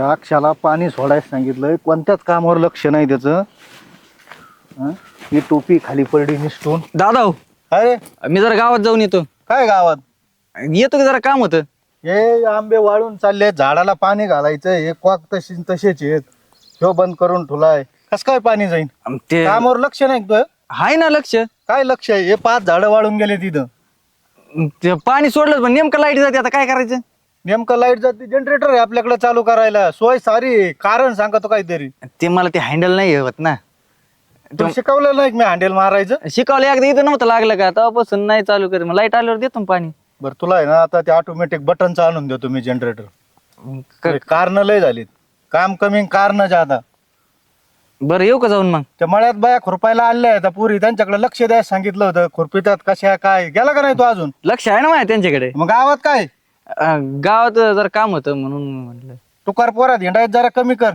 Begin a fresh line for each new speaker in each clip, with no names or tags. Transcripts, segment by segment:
अक्षाला पाणी सोडायला सांगितलंय. कोणत्याच कामावर लक्ष नाही त्याचं. हं? ही टोपी खाली पडली निसटून.
दादा हो,
अरे!
मी जरा गावात जाऊन येतो.
काय गावात?
येतो की जरा काम होतं?
हे आंबे वाळून चालले झाडाला पाणी घालायचं हे क्वाक तशी तसेच आहेत. ह्यो बंद करून ठेवलाय. कस काय पाणी जाईन?
अम, ते
कामावर लक्ष नाही तुझं?
आहे ना लक्ष.
काय लक्ष आहे? हे पाच झाडं वाळून गेले तिथं.
अम, ते पाणी सोडलं पण नेमकं लाइट जाते आता काय करायचं?
नेमकं लाइट जाते जनरेटर आहे आपल्याकडे चालू करायला. सोय सारी आहे. कारण सांगतो काहीतरी.
ते मला ते हँडल नाही होत ना.
तू शिकवलेलं नाही का मी हँडल मारायचं?
शिकवलं एकदा इथं नव्हतं लागलं का? तेव्हापासून नाही चालू करत. मग लाइट आल्यावर देतो ना पाणी.
बरं तुला आहे ना आता ते ऑटोमॅटिक बटनचं आणून देतो मी जनरेटर
क-
कारण लय झालीत. काम कमी कारण जादा
बरं येऊ का जाऊन मग?
त्या मळ्यात बाया खुरपायला आणल्या आहेत. पुरी त्यांच्याकडे लक्ष द्यायला सांगितलं होतं. खुरपितात कशा काय गेला का नाही तू अजून?
लक्ष आहे ना माझ्या त्यांच्याकडे?
मग गावात काय?
अं, गावात जरा काम होतं म्हणून म्हटलं
तू कर पोरात हिंडायत जरा कमी कर.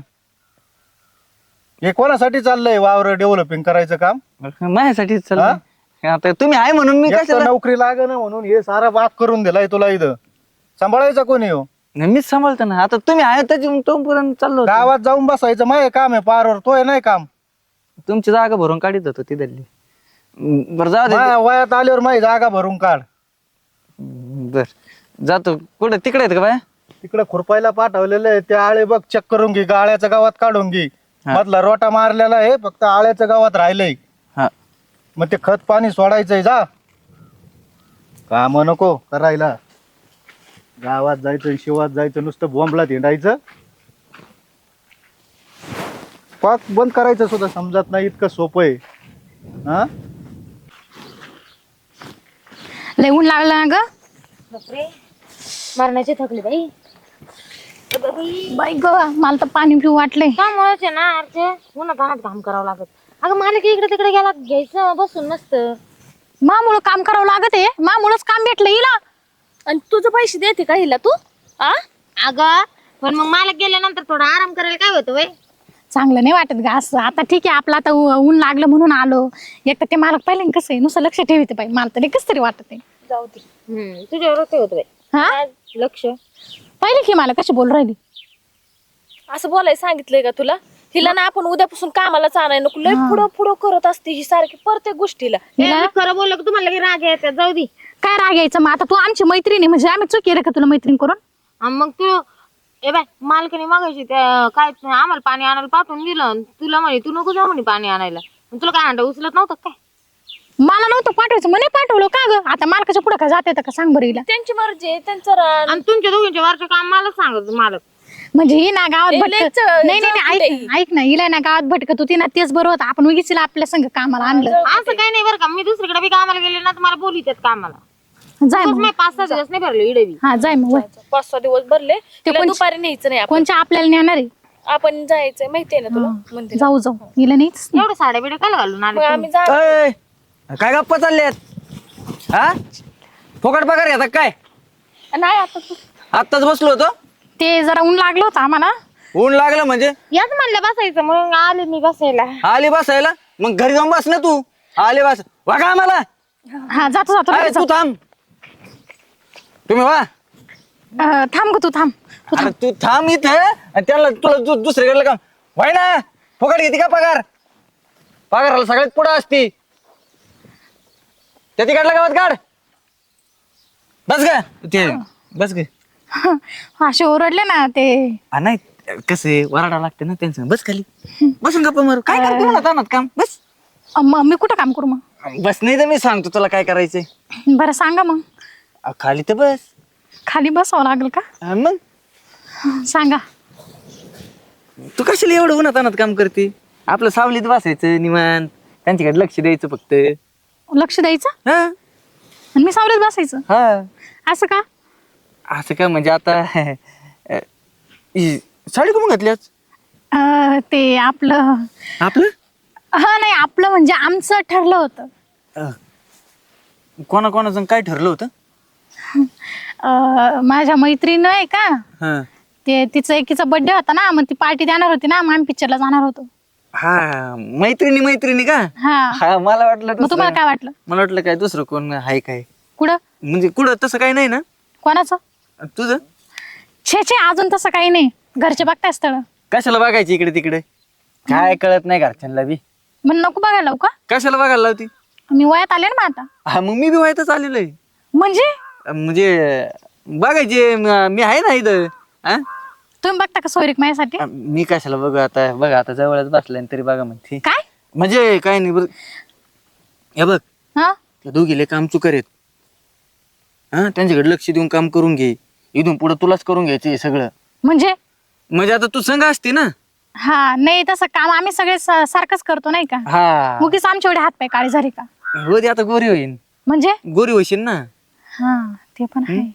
हे कोणासाठी चाललंय वावर डेव्हलपिंग करायचं काम?
माझ्यासाठीच चाललंय. आता तुम्ही आहे म्हणून मी कशाला
नोकरी लाग ना म्हणून हे सारा बाप करून दिलाय तुला इथं. सांभाळायचं कोणी हो?
नाही, मीच सांभाळतो ना. आता तुम्ही आहे त्याची तोपर्यंत चाललो होतो.
गावात जाऊन बसायचं माय काम आहे पारवर तो आहे नाही काम.
तुमची जागा भरून काढीत होतो तिथली. बरं जाऊ दे.
माझ्या वयात आल्यावर माझी जागा भरून काढ.
बर. जातो. कुठे? तिकडे आहेत का बाय?
तिकडे खुरपायला पाठवलेलं आहे. ते आळे बघ चेक करून घे. गाळ्याच्या गावात काढून घे. मधला रोटा मारलेला आहे फक्त आळ्याच्या गावात राहिलंय.
हा.
मग ते खत पाणी सोडायचंय जा. काम नको करायला. गावात जायचं शिवात जायचं नुसतं बोंबला हिंडायचं. पाक बंद करायचं सुद्धा समजत नाही इतकं सोपं आहे. हा?
लय ऊन लागलं ना ग?
बापरे. मरणाची थकली बाई.
बाई ग मला तर पाणी पिऊ वाटलंय.
त्यामुळेच आहे ना अर्चे उन्हात अनात काम करावं लागत. अगं मला की इकडे तिकडे गेला घ्यायचं बसून नसतं
मामुळं काम करावं लागत आहे. मामुळंच काम भेटलं हिला.
आणि तुझं पैसे देते का हिला तू? आ?
अगं पण मग मला गेल्यानंतर थोडा आराम करायला काय होतं वय
चांगलं नाही वाटत ग असं. आता ठीक आहे आपलं आता ऊन लागलं म्हणून आलो. एक तर ते मला पहिलं कसं आहे नुसतं लक्ष ठेवते बाई. मला तरी कसं तरी वाटत आहे.
जाऊ दे.
हम्म तुझ्यावर ते होतं बाई.
हा?
काय? लक्ष.
पहिले की मला कशी बोल राहिली?
असं बोलायला सांगितलंय का तुला? हिला ना आपण उद्यापासून कामाला चालाय नको. लय पुढं पुढं करत असते ही सारखी प्रत्येक गोष्टीला.
मी खरं बोललं की तुम्हाला राग येतात जाऊ दे.
काय राग यायचं मग? आता तू आमची मैत्रीण आहे म्हणजे आम्ही चुकी केलं का तुला मैत्रीण करून?
आणि मग तू ए बाय मालकीने मागायची त्या काय आम्हाला पाणी आणायला पाठवून दिलं. आणि तुला म्हणे तू नको जा म्हणे पाणी आणायला. मग तुला काय अंडा उचलत नव्हतं काय?
मला नव्हतं पाठवायचं म्हणे पाठवलं. का ग? आता मालकाच्या पुढे का जाते का सांग बरं हिला?
त्यांची मर्जी आहे त्यांचं रान.
आणि तुमच्या दोघींच्या वरचं काम मला सांगत मालक.
म्हणजे ही ना गावात
ए,
भटक नाही नाही नाही, ऐक ऐक ना हिला ना गावात भटकत होती ना तेच बरोबर होतं. आपण उगीच हिला आपल्या संग कामाला आणलं.
असं काही नाही बरं का. मी दुसरीकडे बी कामाला गेले ना तर मला बोलू कामाला.
जाय
तसंच
मग.
मी पाच सहा दिवस नाही भरले इडे बी
हा जाय मग वय.
पाच सहा दिवस भरले. तिला
कोणची-
दुपारी न्यायचं नाही आपण
कोणच्या आपल्याला नेणार आहे?
आपण जायचंय माहितीये ना तुला? मंदिर
जाऊ जाऊ. हिला नाहीच
एवढे साड्या बिड्या काय घालून
मग आम्ही जा
अय, काय गप्पा चालल्यात? हा? फुकट पगार घेता काय?
नाही आता तू
आत्ताच बसलो होतो.
ते जरा ऊन लागलं होतं आम्हाला.
ऊन लागलं म्हणजे?
याच म्हणलं बसायचं म्हणून आले मी बसायला.
आली बसायला? मग घरी जाऊन बस ना तू. आले बस. बघा आम्हाला.
हा जातो जातो.
अरे
लगेच
तू
जातो.
थांब. तुम्ही वा.
अं, थांब ग तू थांब.
अरे तू थांब इथे. आणि त्याला तुला दु- दुसरीकडलं काम व्हाय ना फुकट घेते का पगार? पगाराला सगळ्यात पुढं असती. त्या तिकडला गावात काढ. बस ग. ते बस ग.
असे ओरडले ना ते.
आ, नाही कसे वराडा लागते ना त्यांचं. बस खाली. बसून गप्पा मारू. काय करते म्हणत आणत काम? बस.
अं, मग मी कुठं काम करू मग?
बस नाही तर मी सांगतो तुला काय करायचंय.
बरं सांगा मग.
आ, खाली तर बस.
खाली बसावं लागेल का?
मग?
सांगा.
तू कशाला एवढं उन्हात आणत काम करते? आपलं सावलीत बसायचं निवांत. त्यांच्याकडे लक्ष द्यायचं फक्त.
लक्ष द्यायचं?
हा.
आणि मी सावलीत बसायचं.
हा.
असं का?
असं का? म्हणजे आता अ, साडी घातल्याच
अं, ते आपलं
आपलं?
हा नाही आपलं म्हणजे आमचं ठरलं होतं.
अ, कोणा कोणाचं काय ठरलं होतं?
अं, माझ्या मैत्रीण आहे का?
हा.
ते तिचं एकीचा बर्थडे होता ना मग ती पार्टी देणार होती ना मग आम्ही पिक्चरला जाणार होतो.
हा मैत्रिणी मैत्रिणी का?
हा.
हा मला वाटलं
मग तुम्हाला
दुसरं.
काय वाटलं?
मला वाटलं काय दुसरं कोण आहे काय?
कुठं?
म्हणजे कुठं तसं काही नाही ना?
कोणाचं?
तुझं?
छे छे अजून तसं काही नाही. घरचे बघताय स्थळ.
कशाला बघायची इकडे तिकडे? काय कळत नाही घरच्यांना बी.
मग नको बघायला लावू का?
कशाला बघायला लावती?
मी वयात आले ना मग आता.
हा मग मी बी व्हायतच आलेलो आहे
म्हणजे?
म्हणजे बघायचे म- मी आहे ना इथं हा?
तुम्ही बघता का सोयरीक माझ्यासाठी?
मी कशाला बघू आता? बघा आता जवळच बसलाय तरी बघा म्हणते
काय?
म्हणजे काय नाही बरं. हे बघ
हा?
त्या दोघीले काम चुकर आहेत. हा? त्यांच्याकडे लक्ष देऊन काम करून घे. इथून पुढे तुलाच करून घ्यायचे हे सगळं.
म्हणजे?
म्हणजे आता तू संघ असते ना?
हा नाही तसं काम आम्ही सगळे स- सारखंच करतो नाही का?
हा.
मुगीच आमच्या एवढे हात पाय काळे झाले का?
दे आता गोरी होईन.
म्हणजे?
गोरी होशील ना?
हा ते पण आहे.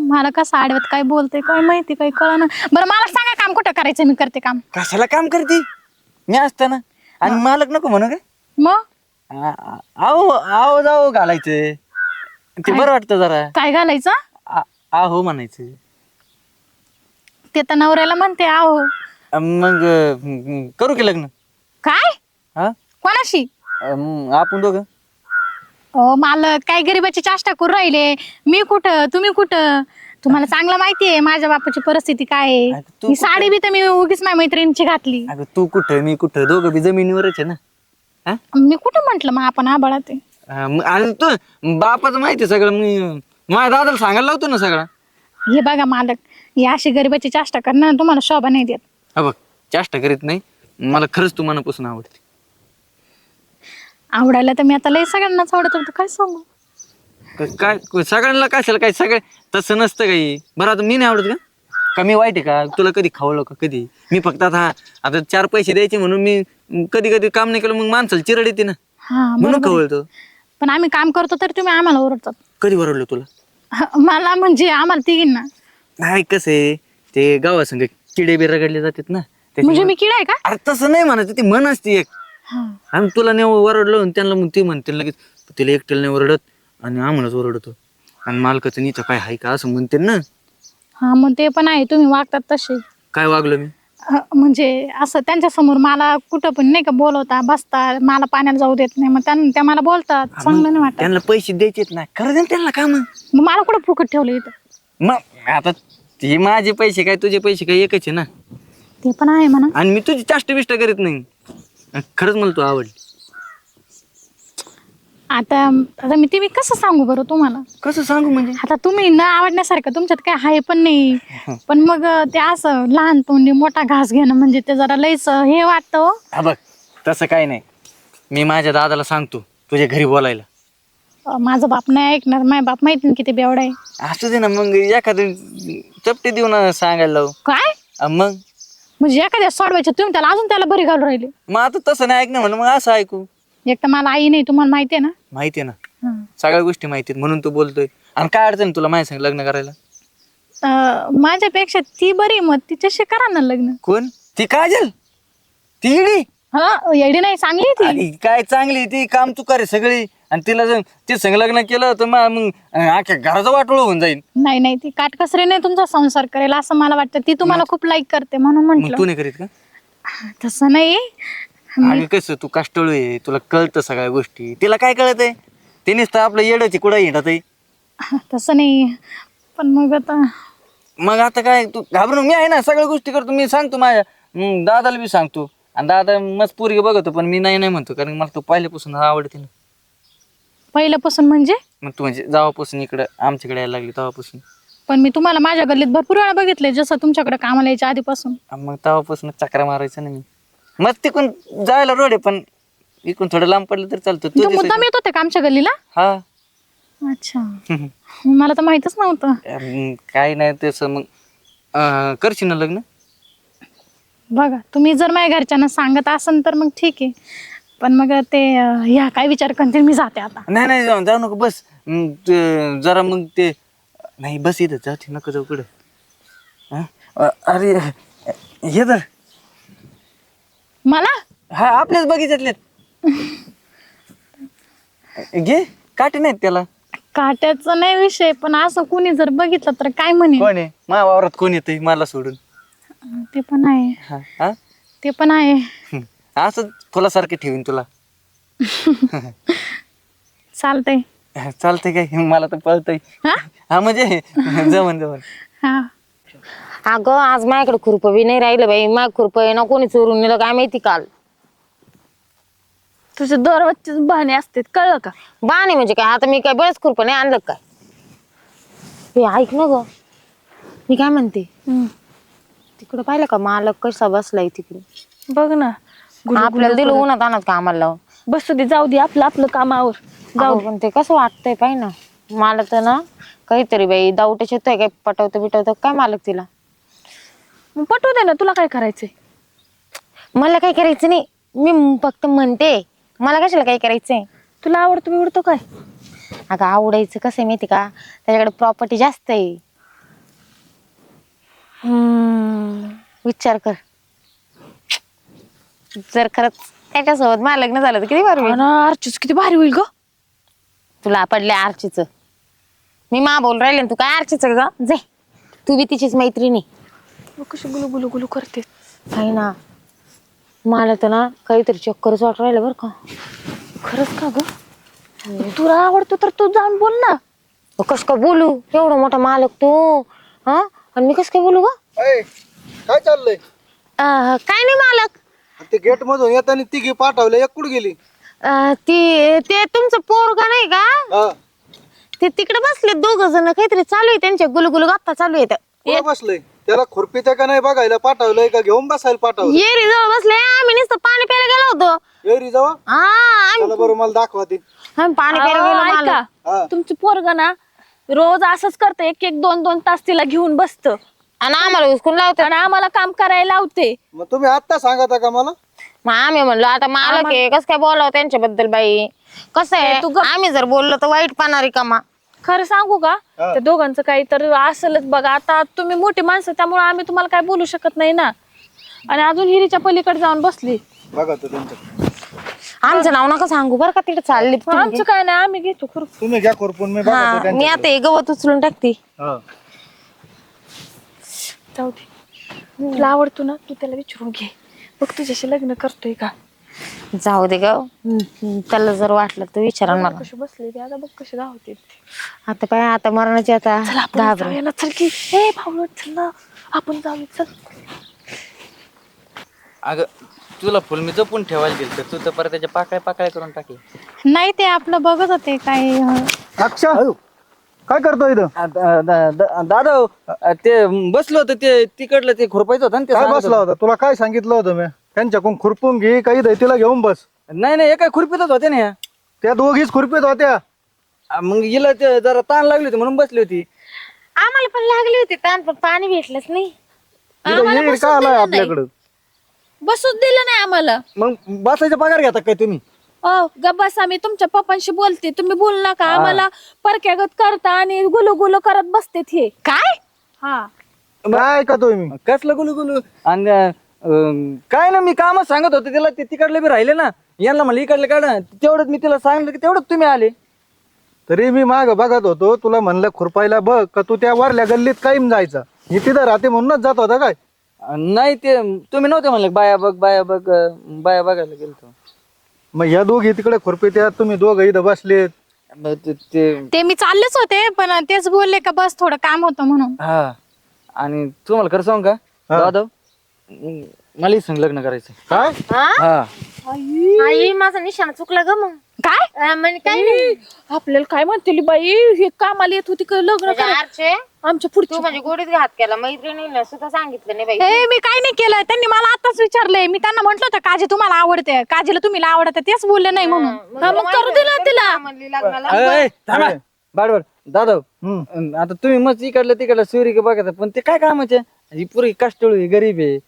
मला कसं आडवत काय बोलते काय माहिती काय कळना. बरं मला सांगा काम कुठं करायचं मी करते काम.
कशाला काम करते? मी असताना. आणि मालक नको म्हणू काय
मग?
आहो आहो जाओ घालायचं ते बरं वाटतं जरा.
काय घालायचं?
आ- आहो म्हणायचं
ते तर नवऱ्याला म्हणते आहो.
अं, मग अं, करू की लग्न?
काय?
हा?
कोणाशी?
अं, आपण दोघं.
ओ मालक काय गरीबाची चाष्टा करू राहिले. मी कुठं? तुम्ही कुठं? तुम्हाला चांगलं माहितीये माझ्या बापाची परिस्थिती काय आहे?
अगं तू
ही साडी बी तर मी उगीच माझ्या मैत्रिणीची घातली.
अगं तू कुठं? मी कुठं? दोघं बी जमिनीवरच आहे ना. हा?
मी कुठं म्हंटल? मग आपण आबाळा ते
हा, मग आणि तू बापाचं माहिती आहे सगळं. मी माझ्या दादाला सांगायला लावतो ना सगळं.
हे बघा मालक ही अशी गरीबाची चाष्टा करणार तुम्हाला शोभा नाही देत.
हा बघ चाष्टा करीत नाही. मला खरंच तू मनापासून आवडते.
आवडायला तर मी आता लय सगळ्यांनाच आवडत होतं. काय सांगू?
क- काय सगळ्यांना कशाला काय सगळं तसं नसतं काही. बरं आता मी नाही आवडत का? का मी वाईट आहे का? तुला कधी खावलं का? कधी? मी फक्त आता आता चार पैसे द्यायचे म्हणून मी कधी कधी काम नाही केलं मग माणसाला चिरड येते ना.
हा
म्हणून
बरोबर.
खवळतो.
पण आम्ही काम करतो तर तुम्ही आम्हाला ओरडतात.
कधी वरवलं तुला?
मला म्हणजे आम्हाला तिघींना.
नाही कसं आहे ते गावासंग किडे बी रगडले जातात ना. त्याच्यामुळे-
म्हणजे मी किडा आहे का?
अरे तसं नाही म्हणायचं ती मन असते एक. आम्ही तुला नाही ओरडलो आणि त्यांना मग ती म्हणते लगेच तिला एकट्याला नाही ओरडत आणि आम्हालाच ओरडतो. आणि मालकाचं नीचं काय आहे का असं म्हणते ना?
हा मग ते पण आहे तुम्ही वागतात तसे.
काय वागलो मी?
म्हणजे असं त्यांच्यासमोर मला कुठं पण नाही का बोलवता बसता मला पाण्याला जाऊ देत नाही मग त्यां- त्या मला बोलतात चांगलं नाही वाटत.
त्यांना पैसे द्यायचेत ना खरं दे ना त्यांना काम.
मग मला कुठं फुकट ठेवलं इथं?
मग आता ते माझे पैसे काय तुझे पैसे काय एकच आहे ना?
ते पण आहे म्हणा.
आणि मी तुझी चाष्ट बिष्ट करीत नाही. खरंच मला तू आवडली.
आता आता मी ते मी कसं सांगू बरं तुम्हाला?
कसं सांगू म्हणजे?
आता तुम्ही न आवडण्यासारखं तुमच्यात काय आहे पण नाही. पण मग ते असं लहान तोंडी मोठा घास घेणं म्हणजे ते जरा लयच हे वाटतं हो.
हा बघ तसं काय नाही. मी माझ्या दादाला सांगतो तुझ्या घरी बोलायला.
अ, माझा बाप नाही ऐकणार माझा बाप माहिती ना किती बेवडा आहे.
असू दे ना मग एखादं चपटे देऊन सांगायला लावू.
काय?
अं मग?
म्हणजे एखाद्या सोडवायचे तुम्ही त्याला अजून त्याला बरी घालून राहिले.
मग आता तसं नाही ऐकणं म्हणून मग असं ऐकू.
एक तर मला आई नाही तुम्हाला माहिती आहे ना?
माहिती आहे ना?
हा.
सगळ्या गोष्टी माहिती आहेत म्हणून तू बोलतोय. आणि काय अडचण आहे तुला माझ्या संग लग्न करायला?
अ, माझ्यापेक्षा ती बरी मग तिच्याशी करा ना लग्न.
कोण? ती काजल? ती इडी?
हा येडी नाही चांगली ती.
आणि काय चांगली ती? काम चुकार आहे सगळी. आणि तिला जर ते संग लग्न केलं तर मग मग अख्ख्या घराचं वाटोळ होऊन जाईल.
नाही नाही ती काटकसरी नाही तुमचा संसार करेल असं मला वाटतं. ती तुम्हाला खूप लाईक करते म्हणून
मग
म्हंटल.
तू नाही करीत का?
तसं नाही.
आणि कसं तू कष्टळू आहे तुला कळतं सगळ्या गोष्टी. तिला काय कळत आहे? तिनेच तर आपलं येडच कुठं हिंडत आहे.
तसं नाही. पण मग आता
मग आता काय तू घाबरून मी आहे ना सगळ्या गोष्टी करतो. मी सांगतो माझ्या दादाला बी सांगतो. आणि दादा मस्त पोरगी बघतो पण मी नाही नाही म्हणतो कारण मला तू पहिल्यापासून आवडते ना.
पहिल्यापासून म्हणजे?
मग तू म्हणजे जेव्हापासून इकडं आमच्याकडे यायला लागली तेव्हापासून.
पण मी तुम्हाला माझ्या गल्लीत भरपूर वेळा बघितले जसं तुमच्याकडे कामाला यायच्या आधीपासून.
आणि मग तेव्हापासून चक्रा मारायचं ना मी. मग तिकून जायला रोड आहे पण इकडून थोडं लांब पडलं तर चालतं. तू
तो मुद्दाम येत होते का आमच्या गल्लीला?
हा.
अच्छा. मला तर माहितच नव्हतं.
अं, काय नाही तसं मग अं, करशील ना लग्न?
बघा तुम्ही जर माझ्या घरच्यांना सांगत असन तर मग ठीक आहे. पण मग ते अं, ह्या काय विचार करते मी जाते आता.
नाही नाही जाऊ जाऊ नको बस. मग ते जरा मग ते नाही बस इथं जाऊ नको जाऊ कुठं. हा? अ- अरे हे तर
मला?
हा आपल्याच बगीच्यातले घे काटे नाहीत त्याला.
काट्याचा नाही विषय पण असं कुणी जर बघितलं तर काय म्हणे?
कोण आहे? माझ्या वावरात कोण येतंय? मला सोडून.
ते पण आहे.
हा हा?
ते पण आहे.
हं. असं फुलासारखे ठेवीन तुला.
चालतंय.
चालतंय काय? मला तर पळतंय.
हा?
हा म्हणजे? जमन जमन.
हा.
अगं आज माझ्याकडे खुरप बी नाही राहिलं बाई. माझ्या खुरप आहे ना कोणी चोरून नेलं काय माहिती काल?
तुझे दररोजचे बहाणे असतात कळलं का?
बाणे म्हणजे काय? आता मी काय बरेच खुरप नाही आणलं काय? हे ऐक ना ग. मी काय म्हणते? तिकडं पाहिलं का मालक कसा बसलाय तिकडे?
बघ ना गुलू
आपल्याला
गुलू
दिलं
करत.
उन्हात आणत कामाला लावून.
बसू दे जाऊ दे आपलं आपलं कामावर जाऊ
पण ते कसं वाटतंय पाहि ना मला तर ना काहीतरी बाई दावटच येतोय काय पटवतं बिटवतं काय मालक तिला?
मग पटवू दे ना तुला काय करायचंय?
मला काही करायचं नाही मी फक्त म्हणते मला कशाला काही करायचंय?
तुला आवडतो बिवडतो काय?
अगं आवडायचं कसं आहे माहिती का? त्याच्याकडे प्रॉपर्टी जास्त आहे. विचार कर. जर खरंच त्याच्यासोबत मला लग्न झालं तर किती बरं होईल?
आणि अर्चीच किती भारी होईल ग.
तुला पडले आरचीच. मी मा बोल राहिले तू काय आरचीच ग? जे. तू बी तिचीच मैत्रिणी.
कशी गुलू गुलू गुलू करते?
काही ना. मला तर ना काहीतरी चक्करच वाट राहिलं बरं का.
खरंच का ग? तुला आवडतो तर तू जाऊन बोल ना.
कसं काय बोलू? एवढा मोठा मालक तू. हा? आणि मी कसं काय बोलू ग?
ऐ, काय चाललंय?
काय नाही मालक.
ते गेट मधून येताना तिघी पाठवले एक कुठे गेली?
अं, ती ते तुमचं पोरगा नाही का?
हा.
ते तिकडे बसले दोघ जण काहीतरी चालू आहे त्यांच्या गुलगुलू गप्पा चालू आहेत.
कुठं बसलंय त्याला खुरपीचं का नाही बघायला पाठवलंय का? घेऊन बसायला पाठवलं
येरी जवळ बसले. आम्ही नुसतं पाणी प्यायला गेलो होतो.
येरी जावा
हा आम्ही
चला बरं मला दाखवा ती.
आम्ही पाणी प्यायला गेलो मालक.
ऐका
हा.
तुमची पोरग ना रोज असंच करते एक एक दोन दोन तास तिला घेऊन बसतं.
आणि आम्हाला उचकून लावतात
आणि आम्हाला काम करायला लावते.
मग तुम्ही आत्ता सांगता का मला?
मग आम्ही म्हणलो आता मालक आहे कसं काय बोलावं त्यांच्याबद्दल बाई? कसं आहे?
तू गप-
आम्ही जर बोललो तर वाईट पाहणार का मा?
खरं सांगू का?
हा.
त्या दोघांचं काही तर असेलच बघा. आता तुम्ही मोठी माणसं त्यामुळे आम्ही तुम्हाला काय बोलू शकत नाही ना. आणि अजून हिरीच्या पलीकडे जाऊन बसली.
बघा तो
आमचं नाव नका सांगू बरं का तिकडे चालली
आमचं काय नाही आम्ही घेतो खरं.
तुम्ही घ्या खुरपून मी
हा मी
त्यांच्याकडे.
आता हे गवत उचलून टाकते.
हा.
जाऊ दे. तुला आवडतो ना तू त्याला विचारून घे. बघ तुझ्याशी लग्न करतोय का?
जाऊ दे ग. त्याला जर वाटलं तर विचारा मला.
कशी बसली ते आता बघ कशी धावते
आता काय आता मरणाची आता
चल आपण
घाबर.
जाऊया ना चल की. ए भावलट चल ना. आपण जाऊया चल.
अगं तुला फुल मी जपून ठेवायला गेलं तर तू तर परत त्याच्या पाकळ्या पाकळ्या करून टाकली.
नाही ते आपलं बघत होते काय अं,
अक्षा काय करतो इथं?
दादा अ, ते बसलो होतं ते तिकडलं ते खुरपायचं होतं ना ते
काय
सांगत
बसला होता. तुला काय सांगितलं होतं मी? त्यांच्याकडून खुरपून घे काही तिला घेऊन बस.
होतं. नाही नाही एका खुरपीतच होते ना ह्या.
त्या दोघीच खुरपीत होत्या.
मग हिला ते जरा ताण लागली होती म्हणून बसली होती.
आम्हाला पण लागली होती ताण पण पाणी भेटलंच नाही.
इथं येईल का आलाय आपल्याकडं?
बसूच दिलं नाही आम्हाला.
मग बसायचा पगार घेता काय तुम्ही?
ओ गब्बास आम्ही तुमच्या पप्पांशी बोलते. तुम्ही बोल नका. आम्हाला परक्यागत करता आणि गुलू गुलू करत बसते हे.
काय?
हा.
काय का तुम्ही?
कसलं गुलू गुलू आणि अं, काय ना मी कामच सांगत होते तिला. ते तिकडले बी राहिले ना. यांना मला इकडले काढ तेवढंच मी तिला सांगितलं की तेवढंच तुम्ही आले.
तरी मी माग बघत होतो. तुला म्हणलं खुरपायला बघ का तू त्या वरल्या गल्लीत कायम जायचा? मी तिथं राहते म्हणूनच जात होता काय?
नाही ते तुम्ही नव्हते म्हणले बाया बघ बाया बघ अं, बाया बघायला गेलतो.
मग या दोघी तिकडे खुरपीत या तुम्ही दोघं इथं बसलेत.
मग ते- ते
ते मी चाललेच होते पण तेच बोलले का बस थोडं काम होतं म्हणून.
हा. आणि तुम्हाला खरं सांगू का?
हा.
जाधव अं, मला ही संग लग्न करायचं
काय?
हा?
आई माझा निशाणा चुकला ग मग.
काय?
अं, म्हणजे काय नाही.
आपल्याला काय म्हणते बाई? हे कामाला येत होती का लग्न
म्हणजे
करायला?
आरचे
आमच्या पुढची
तू म्हणजे गोडीत घात केला मैत्रिणीला सुद्धा सांगितलं नाही बाई.
ए मी काय नाही केलं. त्यांनी मला आताच विचारलंय. मी त्यांना म्हटलं होतं काजी तुम्हाला आवडते काजीला तुम्ही आवडते तेच बोलले नाही म्हणून.
हा, मग करू दे ना तिला.
म्हणली लग्नाला.
अय, थांबा. बरोबर. अं, आता तुम्ही मस्त इकडलं तिकडलं सुरी का बघा पण ते काय कामाचे? ही पुरी कष्टळू आहे गरीब आहे.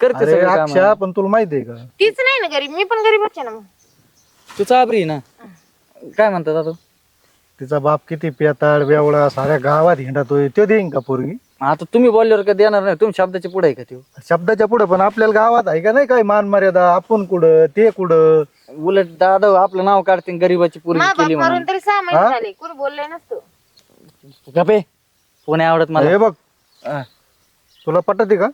करते
अरे
सगळं काम
अक्षा पण तुला माहिती आहे का?
तीच नाही ना गरीब मी पण गरीबच आहे ना मग.
तू चाबरी आहे ना? काय म्हणतात दादव
तिचा बाप किती पेताळ बेवळा साऱ्या गावात हिंडतोय तो देईन का पोरगी?
आता तुम्ही बोलल्यावर का देणार नाही तुम्ही शब्दाच्या पुढे आहे का ते
शब्दाच्या पुढे पण आपल्याला गावात आहे का नाही काय मान मर्यादा आपण कुठं? ते कुठं?
उलट दादव आपलं नाव काढते गरीबाची पुरी
मा बाप
केली म्हणून.
मरून तरी सहा महिने झाले कोणी बोललंय नसतं.
गपे पुणे आवडत मला.
हे बघ. तुला पटते का?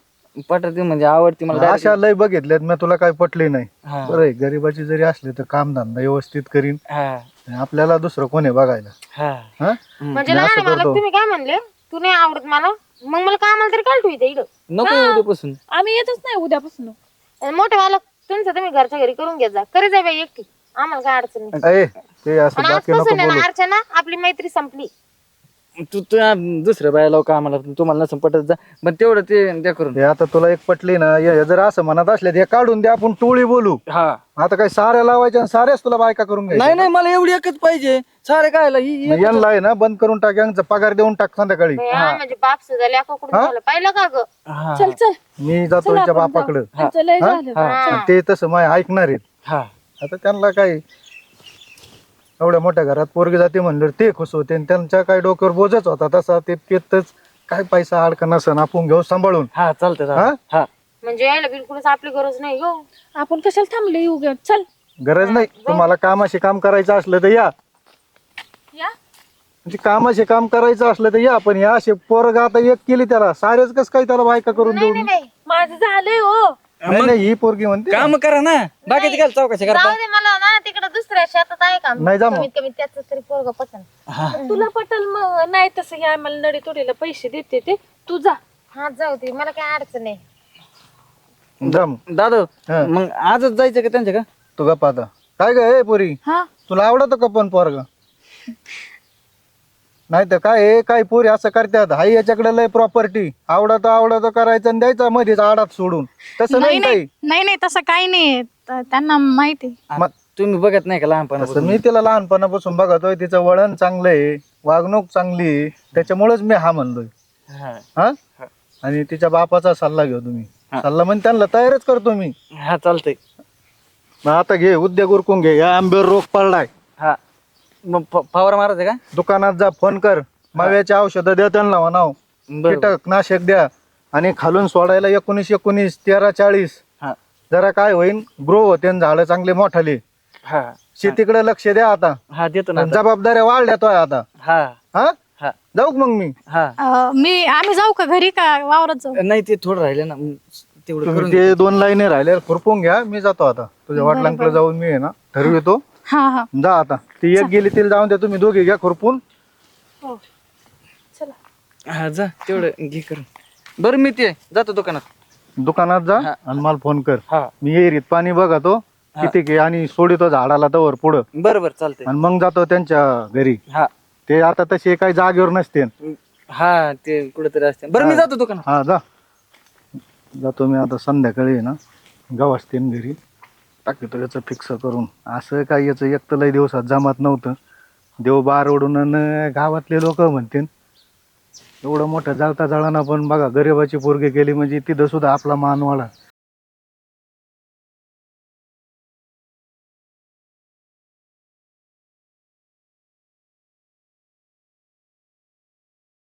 पटते म्हणजे आवडते मला
अशा लय बघितल्यात मी तुला काय पटली नाही.
हा.
बरं गरीबाची जरी असली तर काम धंदा व्यवस्थित करीन.
हा.
आपल्याला दुसरं कोणी बघायला?
हा.
हा?
म्हणजे
मी
लहान
असं
आहे मला
करतो.
तुम्ही काय म्हणले? तू नाही आवडत मला? मग मला कामाला तरी काल ठेवते इकडं
नको उद्यापासून.
आम्ही येतच नाही उद्यापासून.
आणि मोठे मालक तुमचं तुम्ही घरच्या घरी करून घेत जा. करी जा बाई एकटी. आम्हाला काय अडचण नाही.
ए ते असं
आणि
बाकी नको
आजपासून आहे
बोलू.
ना अर्चना आपली मैत्री संपली.
तू तू आ, दुसऱ्या बाया लोक आम्हाला तुम्हाला नसून पटत जा. पण तेवढं ते द्या करून.
हे आता तुला एक पटली ना हे हे जर असं म्हणत असले हे काढून दे आपण टोळी बोलू.
हा.
आता काय साऱ्या लावायच्या आणि साऱ्याच तुला बायका करून
नाही
घ्यायच्या
नाही मला एवढी एकच पाहिजे. सारे काय ही- ही-
मग यांना आहे ना बंद करून टाक यांचा पगार देऊन टाक संध्याकाळी.
हा, म्हणजे बाप सुद्धा लेखाकडून झालं. पाहिलं का ग?
हा.
चल चल.
मी जातो यांच्या बापाकडं.
आमचं लय झालं.
आणि ते तसं माय ऐकणार आहेत.
हा.
आता त्यांना काय एवढ्या मोठ्या घरात पोरगे जाते म्हणलं ते खुश होते आणि त्यांच्या काय डोक्यावर बोजच होता तसा. ते पेतच काय पैसा अडकन नसन आपण घेऊ सांभाळून.
हा चालतंय
हा?
चालतंय. हा?
म्हणजे यायला बिलकुलच आपली गरज नाही हो.
आपण कशाला थांबले येऊ गे चल.
गरज नाही. तुम्हाला कामाशी काम करायचं असलं तर या.
या?
म्हणजे कामाशी काम करायचं असलं तर या पण या असे पोरग आता एक केली त्याला. सारेच कस काय त्याला बायका करून देऊ
नाही.
माझं झालंय हो.
नाही नाही, ही पोरगी म्हणते.
काम करा ना. बाकीचे काय चौकशी करता
दे मला ना तिकडे दुसऱ्या शेतात आहे का
नाही जा मग.
कमीत कमी त्याच तरी पोरग
हा.
तुला पटल मग. नाही तसं हे आम्हाला नडी तोडीला पैसे देते ते. तू जा.
हा जाऊ दे. मला काय अडचण नाही.
जा मग.
दादा
हा.
मग आजच जायचं का त्यांच्या का?
तू गप्प आता. काय ग हे पोरी?
हा?
तुला आवडत का पण पोरग? नाही तर काय आहे, काही पोरी असं करतात? हाई याच्याकडे लय प्रॉपर्टी आवडत आवडत करायचं आणि द्यायचं मध्येच आडात सोडून. तसं
नाही
नाही काही
नाही नाही नाही तसं काही नाही. त- त्यांना माहिती
मग-
तुम्ही बघत नाही का
तसं
लहानपणापासून
मी तिला लहानपणापासून बघतोय. तिचं वळण चांगलं आहे. वागणूक चांगली आहे. त्याच्यामुळेच मी हा म्हणलोय.
हा.
हा? आणि तिच्या बापाचा सल्ला घेऊ तुम्ही. सल्ला म्हणजे त्यांना तयारच करतो मी.
हा चालतंय.
मग आता घे उद्योग उरकून घे. या आंब्यावर रोग पडलाय.
हा मग फ- फवारा मारायचं का?
दुकानात जा फोन कर. माव्याची औषधं द्या त्यांना म्हणाव. कीटक नाशक द्या. आणि खालून सोडायला एकोणीस एकोणीस तेरा चाळीस.
हा.
जरा काय होईल ग्रो होते झाड चांगले मोठाले.
हा.
शेतीकडे लक्ष द्या आता.
हा देतो ना
जबाबदाऱ्या वाढल्या तो आता.
हा.
हा?
हा.
जाऊ का मग मी?
हा.
अं, मी आम्ही जाऊ का घरी का वावरात जाऊ?
नाही ते थोडं राहिलं ना. मग तेवढं
तुम्ही
करून
ते दोन लाईने राहिले खुरपून घ्या. मी जातो आता. तुझ्या वडिलांकडे जाऊन मी आहे ना ठरवितो
हा हा.
जा आता. ती एक गेली तिला जाऊन द्या तुम्ही दोघे घ्या खुरपून.
हो. चला.
हा जा. तेवढं घे करून. बरं मी ते जातो दुकानात.
दुकानात जा आणि मला फोन कर.
हा.
मी एरीत पाणी बघतो. किती घे आणि सोडितो झाडाला तवर पुढं.
बरं बरं चालतंय.
आणि मग जातो त्यांच्या घरी.
हा.
ते आता तसे काही जागेवर नसते.
हा ते कुठेतरी असते. बरं मी जातो दुकानात.
हा जा. जातो मी आता संध्याकाळी आहे ना. गवासतेन घरी. टाकतो याचं फिक्स करून. असं काय याचं एक तर लय दिवसात जमात नव्हतं. देव बार ओढून अन गावातले लोक म्हणतील. एवढं मोठं जाळता जाळाना पण बघा गरिबाची पोरगी केली म्हणजे तिथं सुद्धा आपला मान वाढा.